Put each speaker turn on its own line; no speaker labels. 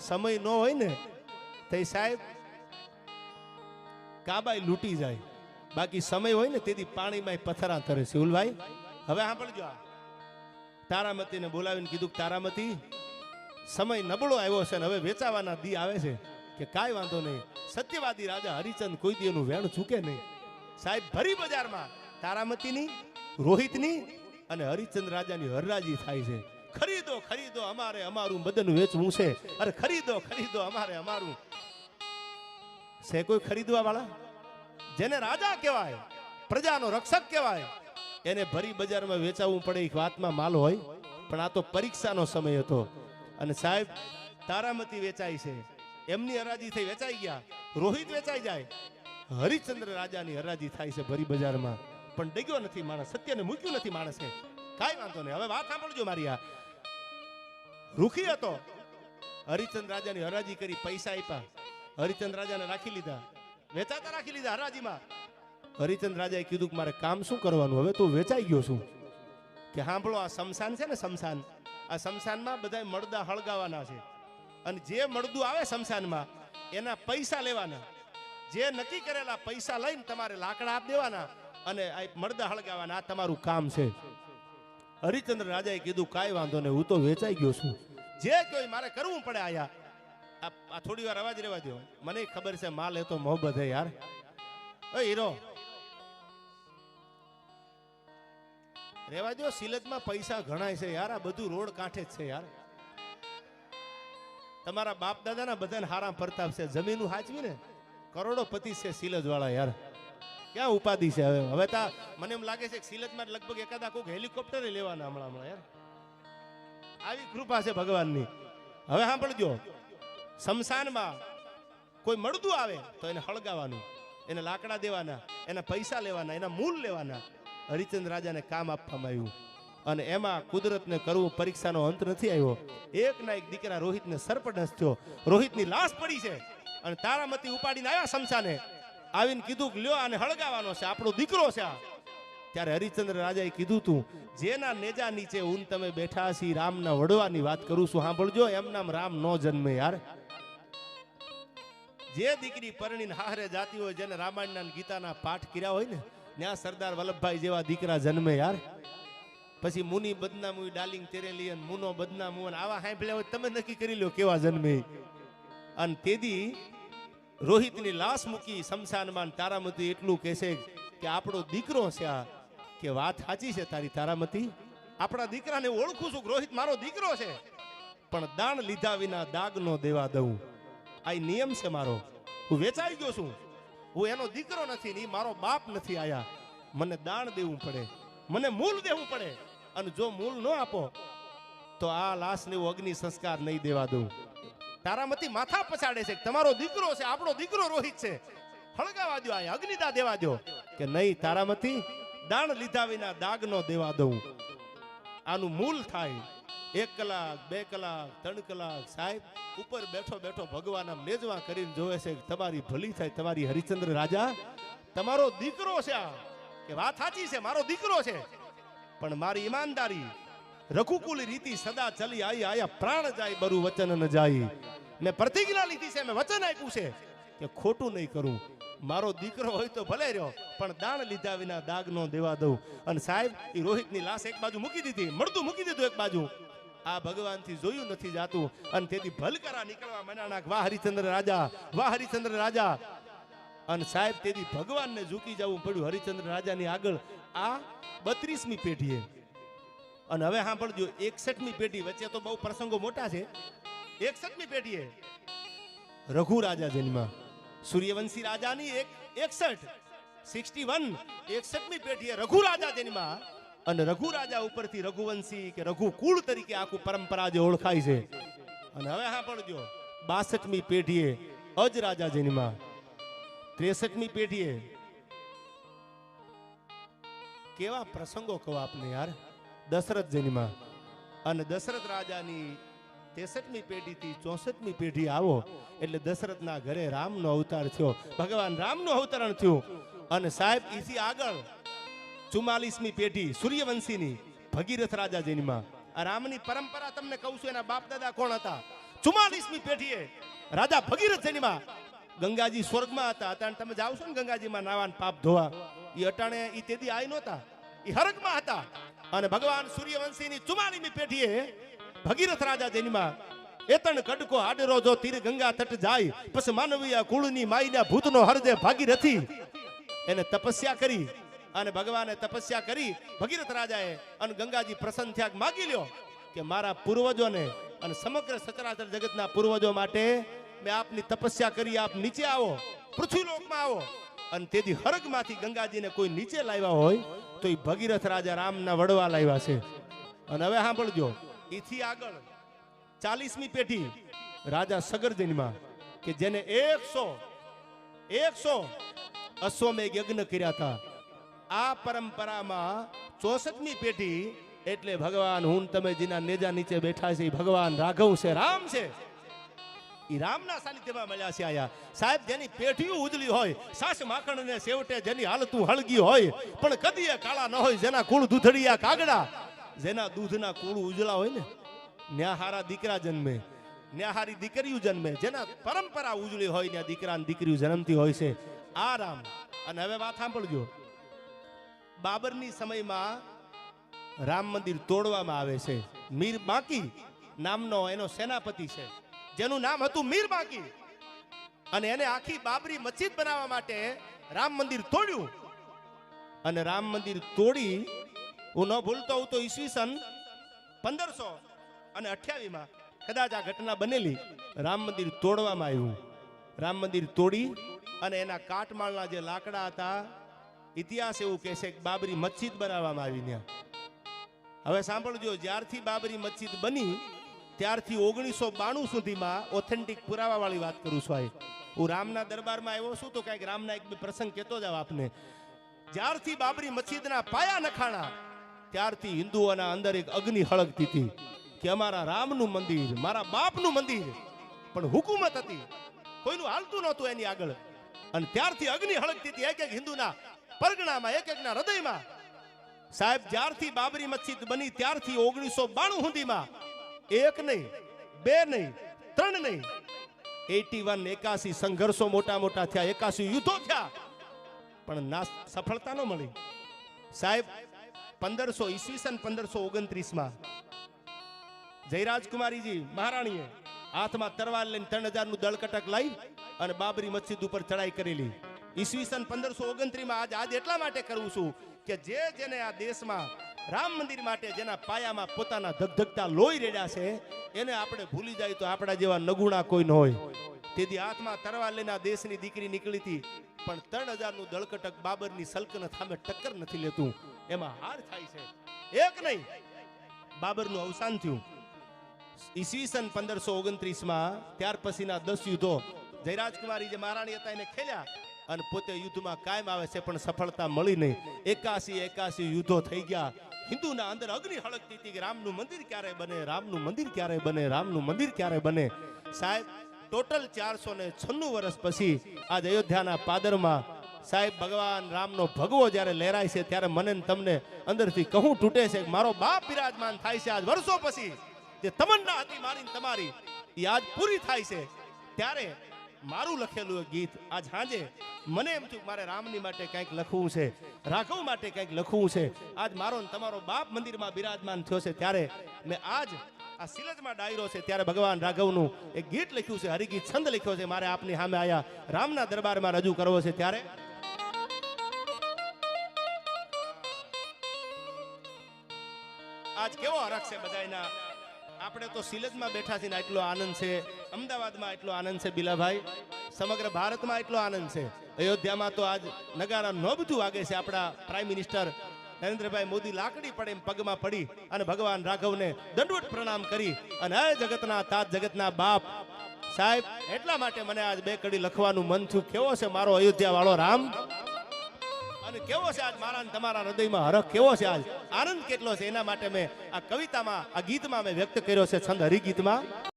સમય ન હોય ને, તો સાહેબ કાબાઈ લૂટી જાય. બાકી સમય હોય ને, તેથી પાણીમાં પથરા તરે શિવલભાઈ હવે સાંભળજો તારામતીને બોલાવીને કીધું તારામતી, સમય નબળો આવ્યો છે ને, હવે વેચાવાના દી આવે છે. કે કાંઈ વાંધો નહીં. સત્યવાદી રાજા હરિચંદ કોઈ દી એનું વેણ ચૂકે નહીં. સાહેબ, ભરી બજારમાં તારામતીની, રોહિતની અને હરિચંદ રાજાની હરરાજી થાય છે. ખરીદો ખરીદો અમારે અમારું બદન વેચવું છે. અરે ખરીદો ખરીદો અમારે અમારું. છે કોઈ ખરીદવા વાળા જેને રાજા કહેવાય, પ્રજાનો રક્ષક કહેવાય, એને ભરી બજારમાં વેચાવવું પડે એક વાતમાં માલ હોય, પણ આ તો પરીક્ષાનો સમય હતો. અને સાહેબ, તારામતી વેચાય છે. એમની હરાજી થઈ વેચાઈ ગયા. રોહિત વેચાઈ જાય. હરિચંદ્ર રાજાની હરાજી થાય છે ભરી બજારમાં. પણ ડગ્યો નથી માણસ, સત્યને મૂક્યું નથી માણસે. કાંઈ વાંધો નહીં. હવે વાત સાંભળજો મારી આ. રૂખી હતો. હરિચંદ રાજાની હરાજી કરી, પૈસા આપ્યા. હરિચંદ રાજાને રાખી લીધા. વેચાતા રાખી લીધા હરાજીમાં. હરિચંદ રાજાએ કીધું કે મારે કામ શું કરવાનું? હવે તો વેચાઈ ગયો છું. કે સાંભળો, આ શમશાન છે ને શમશાન? આ શમશાનમાં બધા મળદા હળગાવાના છે. અને જે મળદું આવે શમશાનમાં, એના પૈસા લેવાના. જે નક્કી કરેલા પૈસા લઈને તમારે લાકડા આપ દેવાના અને આ મળદા હળગાવાના. આ તમારું કામ છે. હરિચંદ્ર રાજાએ કીધું, કાંઈ વાંધો નહીં, હું તો વેચાઈ ગયો છું. જે કોઈ મારે કરવું પડે આયા. આ થોડી વાર અવાજ રહેવા દો મને ખબર છે માલ એ તો મોહબત હે યાર. ઓય હીરો. રેવા દો સિલતમાં પૈસા ઘણાય છે યાર. આ બધું રોડ કાંઠે જ છે યાર. તમારા બાપ દાદાના બધાને હારા પ્રતાપ છે. જમીન હાચવી ને? કરોડોપતિ છે સિલજ વાળા યાર. ક્યાં ઉપાધિ છે હવે? હવે તા મને એમ લાગે છે કે સિલજમાં લગભગ એકાદા કોઈક હેલિકોપ્ટર લેવાના હમણાં હમણાં યાર. આવી કૃપા છે ભગવાનની. હવે સાંભળજો. શમશાનમાં કોઈ મળદું આવે તો એને હળગાવાનું એને લાકડા દેવાના, એના પૈસા લેવાના, એના મૂલ લેવાના. હરિચંદ રાજાને કામ આપવામાં આવ્યું. અને એમાં કુદરતને કરવું, પરીક્ષાનો અંત નથી આવ્યો. એક ના એક દીકરા રોહિતને સરપટસ થયો રોહિતની લાશ પડી છે. અને તારામતી ઉપાડીને આવ્યા શમશાને. આવીને કીધું લ્યો આને હળગાવાનો છે. આપણો દીકરો છે આ. ત્યારે હરિચંદ્ર રાજાએ કીધું તું, જેના નેજા નીચે ઊન તમે બેઠા છી રામના વડવાની વાત કરું છું, સાંભળજો, એમ નામ રામ નો જન્મે યાર. જે દીકરી પરણીને હારે જાતી હોય, જેને રામાયણના ગીતાના પાઠ કર્યા હોય ને, ત્યાં સરદાર વલ્લભભાઈ જેવા દીકરા જન્મે યાર. પછી મુનિ બદનામુ ડાલિંગ તેરેલી અને મુનો બદનામુ અને આવા સાંભળ્યા હોય, તમે નક્કી કરી લો કેવા જન્મે. અને તેદી રોહિતની લાશ મૂકી શમશાનમાં તારામતી એટલું કહેશે કે આપણો દીકરો છે આ. કે વાત સાચી છે તારી તારામતી. આપણા દીકરાને ઓળખું છું રોહિત મારો દીકરો છે. પણ દાણ લીધા વિના દાગ નો દેવા દઉં. આ નિયમ છે મારો. હું વેચાઈ ગયો છું. હું એનો દીકરો નથી ને મારો બાપ નથી આયા. મને દાણ દેવું પડે. મને મૂલ દેવું પડે. અને જો મૂલ ન આપો, તો આ લાશને હું અગ્નિ સંસ્કાર નહીં દેવા દઉં. તારામતી માથા પછાડે છે તમારો દીકરો છે, આપણો દીકરો રોહિત છે. હળગાવા દો આ અગ્નિદા દેવા દો કે નહીં, તારામતી? દાણ લીધા વિના દાગ નો દેવા દઉં. આનું મૂલ થાય એક કલાક, બે કલાક, ત્રણ કલાક. સાહેબ, ઉપર બેઠો બેઠો ભગવાન આમ નેજવા કરીને જોવે છે તમારી ભલી થાય, તમારી હરિચંદ્ર રાજા. તમારો દીકરો છે આ. કે વાત સાચી છે, મારો દીકરો છે. પણ મારી ઈમાનદારી, રઘુકુલ રીતિ સદા ચલી આવી આયા પ્રાણ જાય, બરુ વચન ન જાય. મેં પ્રતિજ્ઞા લીધી છે, મેં વચન આપ્યું છે કે ખોટું નહીં કરું. મારો દીકરો હોય તો ભલે રહ્યો, પણ દાણ લીધા વિના દાગ નો દેવા દઉં. અને સાહેબ એ રોહિતની લાશ એક બાજુ મૂકી દીધી, મળતું મૂકી દીધું એક બાજુ. આ ભગવાનથી જોયું નથી જાતું. અને તેથી ભલકરા નીકળવા મનાણા વાહ હરિચંદ્ર રાજા, વાહ હરિચંદ્ર રાજા. અને સાહેબ, તેથી ભગવાનને ઝૂકી જવું પડ્યું હરિચંદ્ર રાજાની આગળ. આ બત્રીસમી પેઢીએ. અને હવે સાંભળજો, એકસઠમી પેઢી વચ્ચે તો બહુ પ્રસંગો મોટા છે. એકસઠમી પેઢીએ. રઘુ રાજા જન્મા. સૂર્યવંશી રાજાની એક એકસઠ, સિક્સટી વન, એકસઠમી પેઢીએ રઘુ રાજા જન્મા અને રઘુ રાજા ઉપરથી રઘુવંશી કે રઘુકુળ તરીકે આખું પરંપરા જે ઓળખાય છે. અને હવે સાંભળજો, બાસઠમી પેઢીએ અજ રાજા જન્મા, ત્રેસઠમી પેઢીએ કેવા પ્રસંગો કહો આપને યાર, દશરથ જન્મા અને દશરથ રાજાની ત્રેસઠમી પેઢીથી ચોસઠમી પેઢી આવો. એટલે દશરથના ઘરે રામનો અવતાર થયો. ભગવાન રામનું અવતરણ થયું. અને સાહેબ ઈથી આગળ ચુમ્માલીસમી પેઢી સૂર્યવંશીની ભગીરથ રાજા રામની પરંપરા તમને કહું છું, એના બાપ દાદા કોણ હતા? ચુમ્માલીસમી પેઢીએ રાજા ભગીરથ જેનીમાં ગંગાજી સ્વર્ગમાં હતા. અટાણે તમે જાઓ છો ને ગંગાજીમાં નાવાન પાપ ધોવા એ અટાણે એ તેથી આઈ નહોતા. એ હરગમાં હતા. અને ભગવાન સૂર્યવંશીની ચુમ્માલીમી પેઢીએ ભગીરથ રાજા જેનીમાં એતણ કડકો આડરો જો તીર ગંગા તટ જાય પછી માનવીયા કુળની માઈના ભૂતનો હરજે ભાગીરથી એને તપસ્યા કરી અને ભગવાને તપસ્યા કરી ભગીરથ રાજાએ અને ગંગાજી પ્રસન્ન થયા માગી લ્યો કે મારા પૂર્વજોને અને સમગ્ર સચરાચર જગતના પૂર્વજો માટે મેં આપની તપસ્યા કરી, આપ નીચે આવો, પૃથ્વીલોકમાં આવો. અને તેથી હરગમાંથી ગંગાજીને કોઈ નીચે લાવ્યા હોય તો એ ભગીરથ રાજા રામના વડવા લાવ્યા છે. અને હવે સાંભળજો એથી આગળ ચાલીસમી પેઢી રાજા સગરજનમાં કે જેને એકસો એકસો અશ્વમેઘ યજ્ઞ કર્યા હતા. આ પરંપરામાં ચોસઠમી પેઢી એટલે ભગવાન, હું તમે જેના નેજા નીચે બેઠા છે ભગવાન રાઘવ છે, રામ છે. ઈ રામના સાનિધ્યમાં મળ્યા છે આયા. સાહેબ, જેની પેઢીઓ ઉજળી હોય, સાસ માખણ ને સેવટે જેની હાલતું હળગી હોય, પણ કદીએ કાળા ન હોય, જેના કુળ દૂધડિયા કાગડા જેના દૂધના કુળ ઉજળા હોય ને ન્યાહારા દીકરા જન્મે ન્યાહારી દીકરીઓ જન્મે, જેના પરંપરા ઉજળી હોય ત્યાં દીકરા અને દીકરીઓ જન્મતી હોય છે, આ રામ. અને હવે વાત સાંભળજો. બાબરની સમયમાં રામ મંદિર તોડવામાં આવે છે. મીર બાકી નામનો એનો સેનાપતિ છે. જેનું નામ હતું મીર બાકી. અને એને આખી બાબરી મસ્જિદ બનાવવા માટે રામ મંદિર તોડ્યું. અને રામ મંદિર તોડી હું ન ભૂલતો હું તો ઈસવીસન પંદરસો અને અઠ્યાવીસમાં કદાચ આ ઘટના બનેલી, રામ મંદિર તોડવામાં આવ્યું. રામ મંદિર તોડી અને એના કાટમાળના જે લાકડા હતા, ઇતિહાસ એવું કહે છે કે બાબરી મસ્જિદ બનાવવામાં આવી ત્યાં. હવે સાંભળજો, જ્યારથી બાબરી મસ્જિદ બની, ત્યારથી ઓગણીસો બાણું સુધીમાં ઓથેન્ટિક પુરાવાવાળી વાત કરું છું હું રામના દરબારમાં આવ્યો છું તો કાંઈક રામના એક પ્રસંગ કહેતો જાવ આપને. જ્યારથી બાબરી મસ્જિદના પાયા નખાણા ત્યારથી હિન્દુઓના અંદર એક અગ્નિ હળગતી હતી કે અમારા રામનું મંદિર, મારા બાપનું મંદિર પણ હુકુમત હતી. કોઈનું હાલતું નહોતું એની આગળ. અને ત્યારથી અગ્નિ હળગતી હતી એક એક હિન્દુના પરગણામાં, એક એકના હૃદયમાં. સાહેબ, જ્યારથી બાબરી મસ્જિદ બની, ત્યારથી ઓગણીસો બાણું સુધીમાં એક નહીં, બે નહીં, ત્રણ નહીં. એટી વન, એકાસી સંઘર્ષો મોટા મોટા થયા, એકાસી યુદ્ધો થયા. પણ ના, સફળતા ન મળી. સાહેબ પંદરસો ઈસવીસન, પંદરસો ઓગણત્રીસમાં જયરાજકુમારીજી મહારાણીએ હાથમાં તરવાર લઈને ત્રણ હજારનું દળકટક લઈ અને બાબરી મસ્જિદ ઉપર ચડાઈ કરેલી. ઈસવીસન, પંદરસો ઓગણત્રીસમાં આજ આજ એટલા માટે કરું છું કે જે જેને આ દેશમાં રામ મંદિર માટે જેના પાયામાં પોતાના ધગધગતા લોહી રેડ્યા છે, એને આપણે ભૂલી જાય તો આપણા જેવા નગુણા કોઈ ન હોય. તેથી હાથમાં તરવાર લઈને આ દેશની દીકરી નીકળી હતી, પણ ત્રણ હજારનું દળકટક બાબરની સલ્તનત સામે ટક્કર નથી લેતું. એમાં હાર થાય છે. એક નહીં, બાબરનું અવસાન થયું. ઈસવીસન પંદરસો ઓગણત્રીસમાં, ત્યાર પછીના દસ યુદ્ધો જયરાજકુમારી જે મહારાણી હતા એને ખેલ્યા અને પોતે યુદ્ધમાં કાયમ આવે છે, પણ સફળતા મળી નહીં. એકાસી એકાસી યુદ્ધો થઈ ગયા. હિન્દુના અંદર અગ્નિ હળકતી હતી કે રામનું મંદિર ક્યારે બને, રામનું મંદિર ક્યારે બને, રામનું મંદિર ક્યારે બને? સાહેબ, ટોટલ ચારસો ને છન્નું વર્ષ પછી આજ અયોધ્યાના પાદરમાં સાહેબ, ભગવાન રામનો ભગવો જ્યારે લહેરાય છે ત્યારે મને તમને અંદરથી કહું, તૂટે છે મારો બાપ બિરાજમાન થાય છે આજ વર્ષો પછી. જે તમન્ના હતી મારી તમારી, એ આજ પૂરી થાય છે. ત્યારે મારું લખેલું ગીત આજ સાંજે મને એમ થયું મારે રામની માટે કંઈક લખવું છે, રાઘવ માટે કંઈક લખવું છે. આજ મારો તમારો બાપ મંદિરમાં બિરાજમાન થયો છે ત્યારે મેં આજ આ સિલજમાં ડાયરો છે ત્યારે ભગવાન રાઘવનું એક ગીત લખ્યું છે, હરિગીત છંદ લખ્યો છે, મારે આપની સામે આયા રામના દરબારમાં રજૂ કરવો છે ત્યારે. આજ કેવો હરખ છે બધાયના? આપણે તો સિલજમાં બેઠા છીએ એટલો આનંદ છે. અમદાવાદમાં એટલો આનંદ છે બિલાભાઈ. સમગ્ર ભારતમાં એટલો આનંદ છે. અયોધ્યામાં તો આજ નગારા ન બધું વાગે છે આપણા પ્રાઇમ મિનિસ્ટર નરેન્દ્રભાઈ મોદી લાકડી પડે એમ પગમાં પડી અને ભગવાન રાઘવને દંડવટ પ્રણામ કરી અને હે જગતના તાત જગતના બાપ. સાહેબ, એટલા માટે મને આજ બે કડી લખવાનું મન થયું. કેવો છે મારો અયોધ્યા વાળો રામ? અને કેવો છે આજ મારા તમારા હૃદયમાં હરખ? કેવો છે આજ? આનંદ કેટલો છે? એના માટે મેં આ કવિતામાં, આ ગીતમાં મેં વ્યક્ત કર્યો છે છંદ હરિગીતમાં.